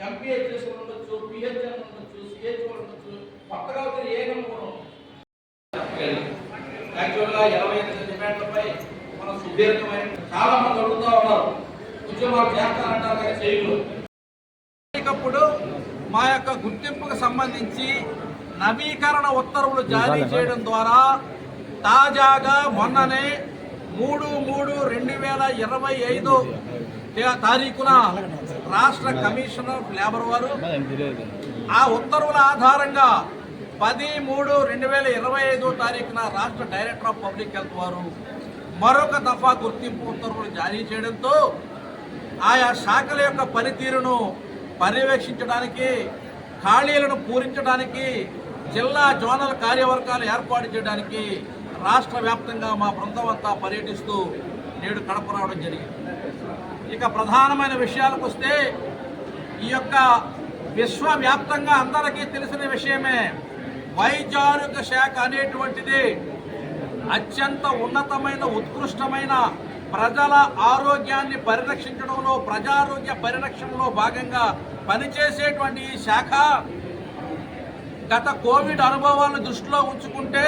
MPHS ఉండొచ్చు PHN ఉండొచ్చు ఉండొచ్చు కొత్తగా వచ్చిన ఏ కూడా. యాక్చువల్గా ఇరవై ఎనిమిది డిమాండ్లపై మనం సుదీర్ఘమైన చాలా మంది అడుగుతా ఉన్నారు. ఉద్యమాలు కానీ చేయలేదు మా యొక్క గుర్తింపుకు సంబంధించి నవీకరణ ఉత్తర్వులు జారీ చేయడం ద్వారా తాజాగా మొన్ననే మూడు మూడు రెండు వేల ఇరవై ఐదు తారీఖున రాష్ట్ర కమిషన్ ఆఫ్ లేబర్ వారు ఆ ఉత్తర్వుల ఆధారంగా పది మూడు రెండు వేల ఇరవై ఐదో తారీఖున రాష్ట్ర డైరెక్టర్ ఆఫ్ పబ్లిక్ హెల్త్ వారు మరొక దఫా గుర్తింపు ఉత్తర్వులు జారీ చేయడంతో ఆయా శాఖల యొక్క పనితీరును పర్యవేక్షించడానికి ఖాళీలను పూరించడానికి జిల్లా జోనల్ కార్యవర్గాలు ఏర్పాటు చేయడానికి రాష్ట్ర వ్యాప్తంగా మా బృందం అంతా పర్యటిస్తూ నేడు కడప రావడం జరిగింది. ఇక ప్రధానమైన విషయాలకు వస్తే ఈ యొక్క విశ్వవ్యాప్తంగా అందరికీ తెలిసిన విషయమే వైద్యారోగ్య శాఖ అనేటువంటిది అత్యంత ఉన్నతమైన ఉత్కృష్టమైన ప్రజల ఆరోగ్యాన్ని పరిరక్షించడంలో ప్రజారోగ్య పరిరక్షణలో భాగంగా పనిచేసేటువంటి ఈ శాఖ గత కోవిడ్ అనుభవాలను దృష్టిలో ఉంచుకుంటే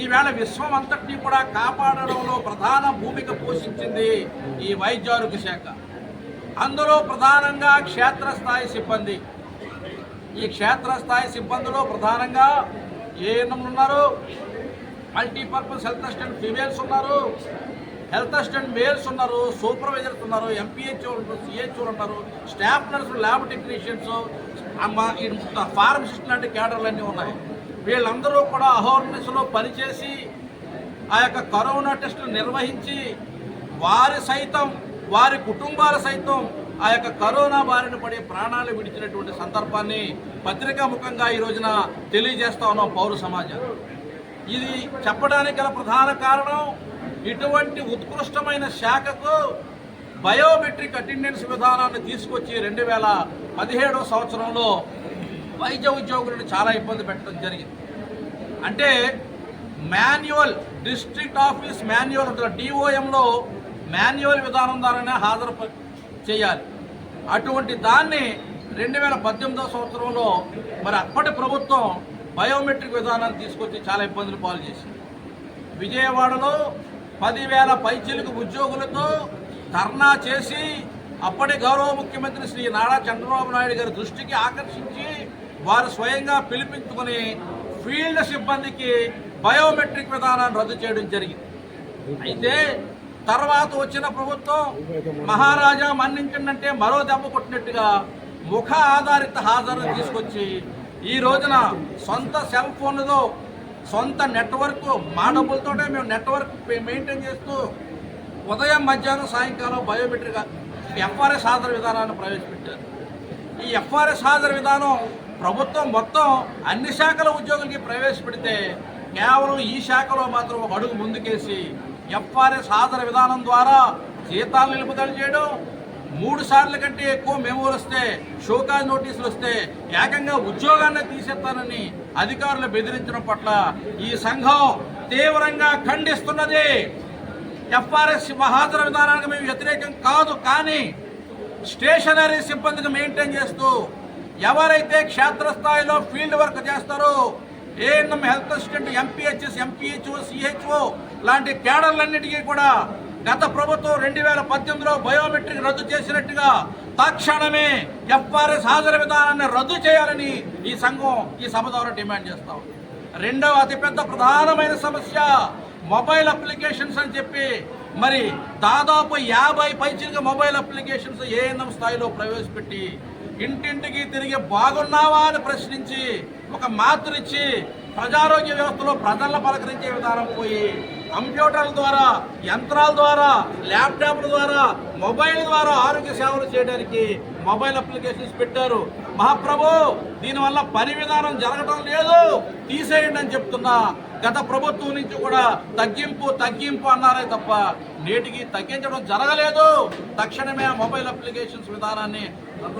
ఈవేళ విశ్వం అంతటినీ కూడా కాపాడడంలో ప్రధాన భూమిక పోషించింది ఈ వైద్యారోగ్య శాఖ. అందులో ప్రధానంగా క్షేత్రస్థాయి సిబ్బంది. ఈ క్షేత్రస్థాయి సిబ్బందిలో ప్రధానంగా ఏఎన్ఎం ఉన్నారు? మల్టీపర్పస్ హెల్త్ అసిస్టెంట్ ఫీమేల్స్ ఉన్నారు. హెల్త్ అసిస్టెంట్ మేల్స్ ఉన్నారు. సూపర్వైజర్స్ ఉన్నారు. ఎంపీహెచ్ఓ ఉన్నారు సిహెచ్ఓలు ఉన్నారు స్టాఫ్ నర్సులు ల్యాబ్ టెక్నీషియన్స్ ఫార్మసిస్ట్ లాంటి క్యాడర్లు ఉన్నాయి. వీళ్ళందరూ కూడా అహోర్నెస్లో పనిచేసి ఆ యొక్క కరోనా టెస్టులు నిర్వహించి వారి సైతం వారి కుటుంబాల సైతం ఆ యొక్క కరోనా బారిన పడే ప్రాణాలు విడిచినటువంటి సందర్భాన్ని పత్రికా ముఖంగా ఈ రోజున తెలియజేస్తా ఉన్నాం పౌర సమాజం. ఇది చెప్పడానికి గల ప్రధాన కారణం ఇటువంటి ఉత్కృష్టమైన శాఖకు బయోమెట్రిక్ అటెండెన్స్ విధానాన్ని తీసుకొచ్చి రెండు వేల పదిహేడవ సంవత్సరంలో వైద్య ఉద్యోగులను చాలా ఇబ్బంది పెట్టడం జరిగింది. అంటే మాన్యువల్ డిస్ట్రిక్ట్ ఆఫీస్ మాన్యువల్ ఉంటుంది. డిఓఎంలో మాన్యువల్ విధానం ద్వారానే హాజరు చేయాలి. అటువంటి దాన్ని రెండు వేల పద్దెనిమిదో సంవత్సరంలో మరి అప్పటి ప్రభుత్వం బయోమెట్రిక్ విధానాన్ని తీసుకొచ్చి చాలా ఇబ్బందులు పాలు చేసింది. విజయవాడలో పదివేల పైచిలకు ఉద్యోగులతో ధర్నా చేసి అప్పటి గౌరవ ముఖ్యమంత్రి శ్రీ నారా చంద్రబాబు నాయుడు గారి దృష్టికి ఆకర్షించి వారు స్వయంగా పిలిపించుకుని ఫీల్డ్ సిబ్బందికి బయోమెట్రిక్ విధానాన్ని రద్దు చేయడం జరిగింది. అయితే తర్వాత వచ్చిన ప్రభుత్వం మహారాజా మన్నించిందంటే మరో దెబ్బ కొట్టినట్టుగా ముఖ ఆధారిత హాజరును తీసుకొచ్చి ఈ రోజున సొంత సెల్ ఫోన్లో సొంత నెట్వర్క్ మా డబ్బులతోటే మేము నెట్వర్క్ మెయింటైన్ చేస్తూ ఉదయం మధ్యాహ్నం సాయంకాలం బయోమెట్రిక్ ఎఫ్ఆర్ఎస్ హాజరు విధానాన్ని ప్రవేశపెట్టారు. ఈ ఎఫ్ఆర్ఎస్ హాజరు విధానం ప్రభుత్వం మొత్తం అన్ని శాఖల ఉద్యోగులకి ప్రవేశపెడితే కేవలం ఈ శాఖలో మాత్రం ఒక అడుగు ముందుకేసి ఎఫ్ఆర్ఎస్ హాజరు విధానం ద్వారా జీతాలు నిలుపుదల చేయడం మూడు సార్ల కంటే ఎక్కువ మెమోలు వస్తే షోకాజ్ నోటీసులు వస్తే ఏకంగా ఉద్యోగాన్ని తీసేస్తానని అధికారులు బెదిరించడం పట్ల ఈ సంఘం తీవ్రంగా ఖండిస్తున్నది. ఎఫ్ఆర్ఎస్ హాజరు విధానానికి మేము వ్యతిరేకం కాదు కానీ స్టేషనరీ సిబ్బందిని మెయింటైన్ చేస్తూ ఎవరైతే క్షేత్రస్థాయిలో ఫీల్డ్ వర్క్ చేస్తారో ANM health assistant MPHS MPHO CHO లాంటి కేడర్లన్నిటికీ కూడా గత ప్రభుత్వం రెండు వేల పద్దెనిమిదిలో బయోమెట్రిక్ రద్దు చేసినట్టుగా తక్షణమే ఎఫ్ఆర్ఎస్ హాజరు విధానాన్ని రద్దు చేయాలని ఈ సంఘం ఈ సభ ద్వారా డిమాండ్ చేస్తాం రెండవ అతిపెద్ద ప్రధానమైన సమస్య మొబైల్ అప్లికేషన్స్ అని చెప్పి మరి దాదాపు యాభై పైచిలుగా మొబైల్ అప్లికేషన్స్ ఏఎన్ఎం స్థాయిలో ప్రవేశపెట్టి ఇంటింటికి తిరిగి బాగున్నావా అని ప్రశ్నించి ఒక మాతృచ్చి ప్రజారోగ్య వ్యవస్థలో ప్రజలను పలకరించే విధానం పోయి కంప్యూటర్ల ద్వారా యంత్రాల ద్వారా ల్యాప్టాప్ల ద్వారా మొబైల్ ద్వారా ఆరోగ్య సేవలు చేయడానికి మొబైల్ అప్లికేషన్స్ పెట్టారు. మహాప్రభు దీనివల్ల పని విధానం జరగడం లేదు. తీసేయండి అని చెప్తున్నా. గత ప్రభుత్వం నుంచి కూడా తగ్గింపు తగ్గింపు అన్నారే తప్ప నేటికి తగ్గించడం జరగలేదు. తక్షణమే ఆ మొబైల్ అప్లికేషన్స్ విధానాన్ని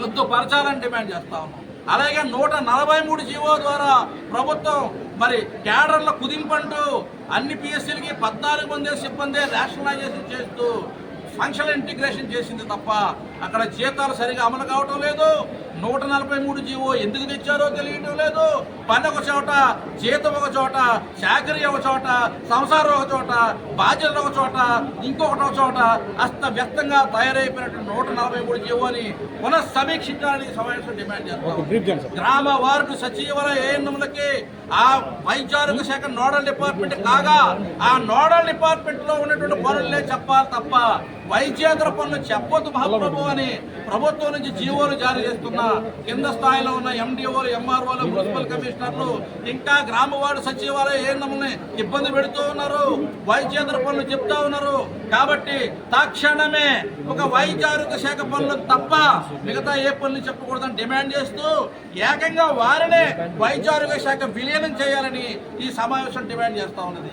రద్దుపరచాలని డిమాండ్ చేస్తా ఉన్నాం. అలాగే నూట నలభై మూడు జీవో ద్వారా ప్రభుత్వం మరి క్యాడర్ల కుదింపంటూ అన్ని పిఎస్సీలకి పద్నాలుగు మంది సిబ్బంది రేషనలైజేషన్ చేస్తూ ఫంక్షనల్ ఇంటిగ్రేషన్ చేసింది తప్ప అక్కడ జీతాలు సరిగా అమలు కావటం లేదు. నూట నలభై మూడు జీవో ఎందుకు తెచ్చారో తెలియటం లేదు. పని ఒక చోట జీతం ఒక చోట చాకరీ ఒక చోట సంసారం ఒక చోట బాధ్యతలు ఒక చోట ఇంకొకటి ఒక చోట అస్త వ్యక్తంగా తయారైపోయినట్టు నూట నలభై మూడు జీవోని పునఃసమీక్షించాలని సమావేశం డిమాండ్ చేస్తారు గ్రామ వార్డు సచివాలయ ఏఎన్ఎంలకి ఆ వైద్యారోగ్య శాఖ నోడల్ డిపార్ట్మెంట్ కాగా ఆ నోడల్ డిపార్ట్మెంట్లో ఉన్నటువంటి పనులే చెప్పాలి తప్ప వైద్యేతర పనులు చెప్పొద్దు మహాప్రభు అని ప్రభుత్వం నుంచి జీవోలు జారీ చేస్తున్న కింద స్థాయిలో ఉన్న ఎండిఓలు ఎంఆర్ఓలు మున్సిపల్ కమిషనర్లు ఇంకా గ్రామ వార్డు సచివాలయ ఏఎన్ఎంని ఇబ్బంది పెడుతూ ఉన్నారు వైద్యేతర పనులు చెప్తా ఉన్నారు. కాబట్టి తక్షణమే ఒక వైద్య ఆరోగ్య శాఖ పనులు తప్ప మిగతా ఏ పనులు చెప్పకూడదని డిమాండ్ చేస్తూ ఏకంగా వారినే వైద్య ఆరోగ్య శాఖ విలీనం చేయాలని ఈ సమావేశం డిమాండ్ చేస్తా ఉన్నది.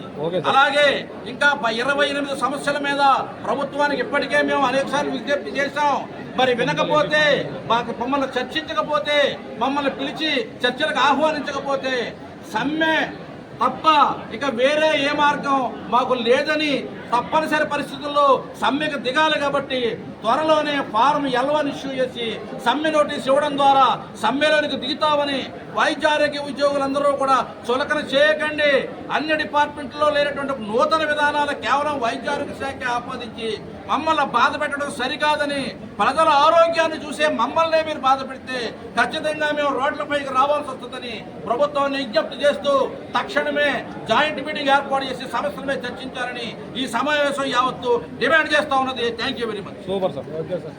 అలాగే ఇంకా ఇరవై ఎనిమిది సమస్యల మీద ప్రభుత్వానికి ఇప్పటికే మేము అనేకసార్లు విజ్ఞప్తి చేశాం. మరి వినకపోతే మాకు మమ్మల్ని చర్చించకపోతే మమ్మల్ని పిలిచి చర్చలకు ఆహ్వానించకపోతే సమ్మె తప్ప ఇక వేరే ఏ మార్గం మాకు లేదని తప్పనిసరి పరిస్థితుల్లో సమ్మెకు దిగాలి కాబట్టి త్వరలోనే ఫారం ఎల్వన్ ఇష్యూ చేసి సమ్మె నోటీస్ ఇవ్వడం ద్వారా సమ్మెలోనికి దిగుతామని వైద్య ఆరోగ్య ఉద్యోగులందరూ కూడా చులకన చేయకండి. అన్ని డిపార్ట్మెంట్లో లేనటువంటి నూతన విధానాలు కేవలం వైద్య ఆరోగ్య శాఖ ఆపాదించి మమ్మల్ని బాధ పెట్టడం సరికాదని ప్రజల ఆరోగ్యాన్ని చూసే మమ్మల్నే మీరు బాధ పెడితే ఖచ్చితంగా మేము రోడ్లపైకి రావాల్సి వస్తుందని ప్రభుత్వాన్ని విజ్ఞప్తి చేస్తూ తక్షణమే జాయింట్ మీటింగ్ ఏర్పాటు చేసి సమస్యల మీద చర్చించాలని ఈ సమావేశం యావత్తు డిమాండ్ చేస్తా ఉన్నది. Thank you very much super sir. Okay sir.